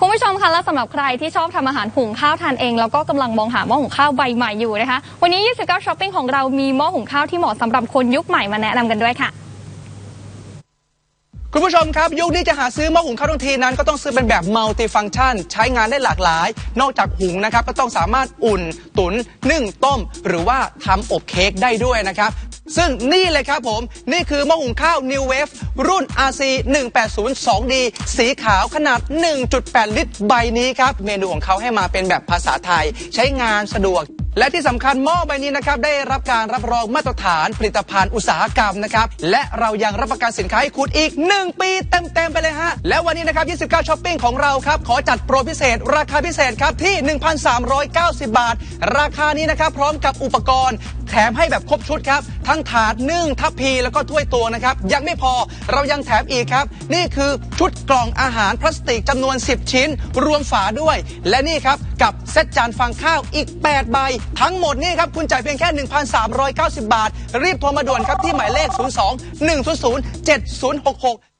คุณผู้ชมคะและสำหรับใครที่ชอบทำอาหารหุงข้าวทานเอง แล้วก็กำลังมองหาหม้อหุงข้าวใบใหม่อยู่นะคะ วันนี้ 29ช้อปปิ้งของเรามีหม้อหุงข้าวที่เหมาะสำหรับคนยุคใหม่มาแนะนำกันด้วยค่ะ คุณผู้ชมครับ ยุคนี้จะหาซื้อหม้อหุงข้าวทั้งทีนั้นก็ต้องซื้อเป็นแบบมัลติฟัง c t ชันใช้งานได้หลากหลาย นอกจากหุงนะครับก็ต้องสามารถอุ่น ตุน นึ่ง ต้ม หรือว่าทำอบเค้กได้ด้วยนะครับ ซึ่งนี่เลยครับผม นี่คือหม้อหุงข้าว New Wave รุ่น RC 180 2D สีขาวขนาด 1.8 ลิตรใบนี้ครับ เมนูของเขาให้มาเป็นแบบภาษาไทย ใช้งานสะดวก และที่สำคัญหม้อใบนี้นะครับได้รับการรับรองมาตรฐานผลิตภัณฑ์อุตสาหกรรมนะครับและเรายังรับประกันสินค้าให้คุณอีก 1 ปีเต็มๆไปเลยฮะและวันนี้นะครับ 29ช้อปปิ้งของเราครับขอจัดโปรพิเศษ ราคาพิเศษครับที่ 1,390 บาท ราคานี้นะครับพร้อมกับอุปกรณ์แถมให้แบบครบชุดครับ ทั้งถาดนึ่งทัพพีแล้วก็ถ้วยตวงนะครับ ยังไม่พอเรายังแถมอีกครับ นี่คือชุดกล่องอาหารพลาสติกจำนวน 10 ชิ้น รวมฝาด้วย และนี่ครับ กับเซตจานฟางข้าวอีก 8 ใบทั้งหมดนี่ครับคุณจ่ายเพียงแค่ 1,390 บาท รีบโทรมาด่วนครับที่หมายเลข 02 100 7066